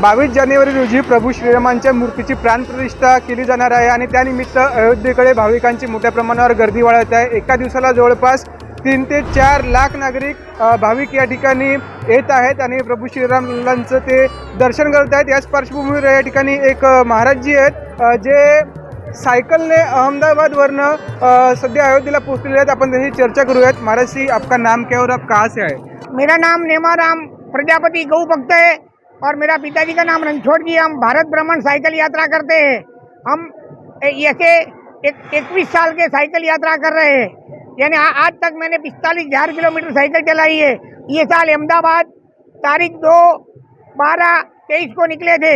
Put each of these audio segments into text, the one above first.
बावीस जानेवारी रोजी प्रभू श्रीरामांच्या मूर्तीची प्राणप्रतिष्ठा केली जाणार आहे आणि त्यानिमित्त अयोध्येकडे भाविकांची मोठ्या प्रमाणावर गर्दी वाढत आहे. एका दिवसाला जवळपास तीन ते चार लाख नागरिक भाविक या ठिकाणी येत आहेत आणि प्रभू श्रीरामांचं ते दर्शन करत आहेत. याच पार्श्वभूमीवर या ठिकाणी एक महाराजजी आहेत जे सायकलने अहमदाबादवरनं सध्या अयोध्येला पोहोचलेले आहेत. आपण त्याची चर्चा करूयात. महाराजजी आपका नाम क्या और आप कहाँ से आहे मेरा नाम नेमाराम प्रजापती गौ भक्त है। और मेरा पिताजी का नाम रणछोड़ जी, हम भारत भ्रमण साइकिल यात्रा करते हैं। हम ऐसे एक, इक्कीस साल के साइकिल यात्रा कर रहे हैं। यानी आज तक मैंने पिस्तालीस हज़ार किलोमीटर साइकिल चलाई है। ये साल अहमदाबाद तारीख दो बारह तेईस को निकले थे।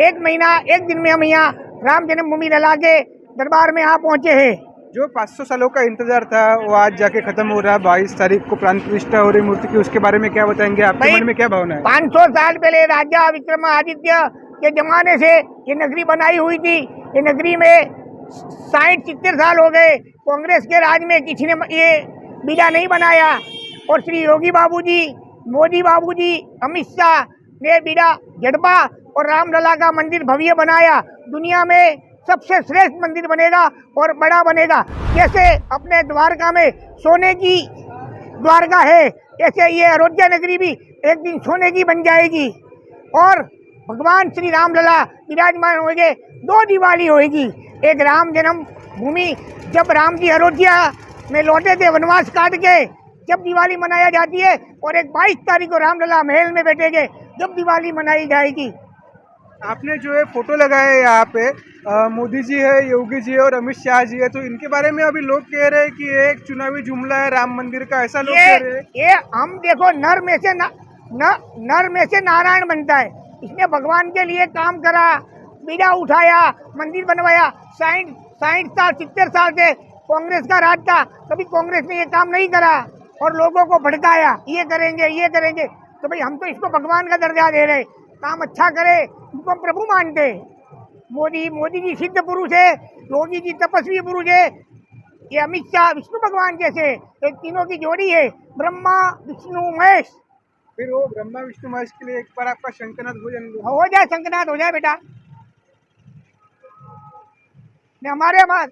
एक महीना, एक दिन में हम यहाँ राम जन्मभूमि लला के दरबार में यहाँ पहुँचे हैं। जो 500 सालों का इंतज़ार था वो आज जाके खत्म हो रहा है। बाईस तारीख को प्राण प्रतिष्ठा हो रही मूर्ति की उसके बारे में क्या बताएँगे? आपके मन में क्या भावना है? पाँच सौ साल पहले राजा विक्रमादित्य के जमाने से ये नगरी बनाई हुई थी। ये नगरी में साठ सितर साल हो गए। कांग्रेस के राज में किसी ने ये बीजा नहीं बनाया। और श्री योगी बाबूजी मोदी बाबूजी अमित शाह ने बीड़ा झड़पा और रामलला का मंदिर भव्य बनाया। दुनिया में सबसे श्रेष्ठ मंदिर बनेगा और बड़ा बनेगा। जैसे अपने द्वारका में सोने की द्वारका है ऐसे ये अयोध्या नगरी भी एक दिन सोने की बन जाएगी। और भगवान श्री राम लला विराजमान होंगे, दो दिवाली होगी एक राम जन्म भूमि, जब राम जी अयोध्या में लौटे थे वनवास काट के, जब दिवाली मनाया जाती है, और एक बाईस तारीख को रामलला महल में बैठेंगे, जब दिवाली मनाई जाएगी। आपने जो है फ़ोटो लगाए हैं यहाँ पे मोदी जी है योगी जी है और अमित शाह जी है तो इनके बारे में अभी लोग कह रहे हैं कि ये एक चुनावी जुमला है राम मंदिर का ऐसा लोग कह रहे हैं। ये हम देखो नर में से न, न, नर में से नारायण बनता है। इसने भगवान के लिए काम करा बीड़ा उठाया मंदिर बनवाया। साइठ साइठ साल सितर साल से कांग्रेस का राज था कभी कांग्रेस ने ये काम नहीं करा और लोगों को भड़काया। ये करेंगे ये करेंगे। तो भाई हम तो इसको भगवान का दर्जा दे रहे काम अच्छा करे उनको प्रभु मानते। मोदी मोदी जी सिद्ध पुरुष है योगी जी तपस्वी पुरुष है। ये अमित शाह विष्णु भगवान जैसे ये तीनों की जोड़ी है। ब्रह्मा विष्णु महेश। फिर वो ब्रह्मा विष्णु महेश के लिए एक बार आपका शंकरनाथ भोजन हो जाए शंकरनाथ हो जाए बेटा। हमारे पास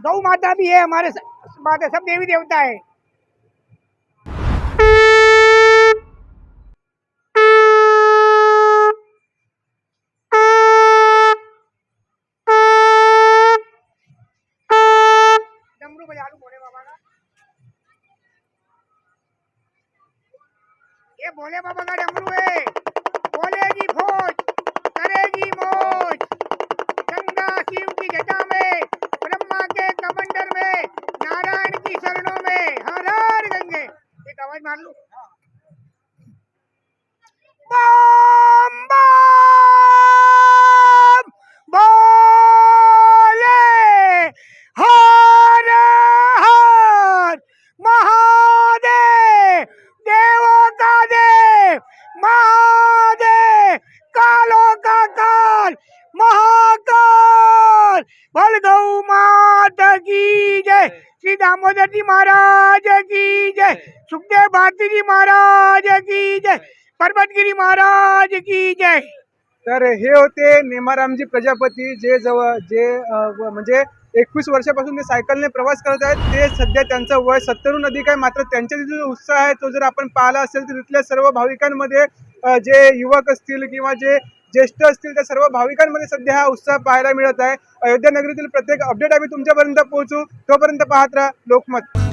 गौ माता भी है हमारे स- बात है सब देवी देवता है। भोले बाबा का ये भोले बाबा का डमरू है बोलेगी फौज करेगी मौज। गंगा शिव की जटा में, ब्रह्मा के कमंडर में, नारायण की शरणों में, हर हर गंगे। एक आवाज़ मार लू? बम बम। की जय। श्री दामोदर जी महाराज की जय। सुखदेव भारती जी महाराज की जय। पर्वतगिरी महाराज की जय। तर हे होते नेमारामजी प्रजापती जे जवळ जे म्हणजे एकवीस वर्षापासून ते सायकलने प्रवास करत आहेत. ते सध्या त्यांचं वय सत्तरहून अधिक आहे. मात्र त्यांच्या तिथे जो उत्साह आहे तो जर आपण पाहिला असेल तर तिथल्या सर्व भाविकांमध्ये जे युवक असतील किंवा जे ज्येष्ठ असतील त्या सर्व भाविकांमध्ये सध्या हा उत्साह पाहायला मिळत आहे. अयोध्या नगरीतील प्रत्येक अपडेट आम्ही तुमच्यापर्यंत पोहोचू. तोपर्यंत पाहत राहा लोकमत.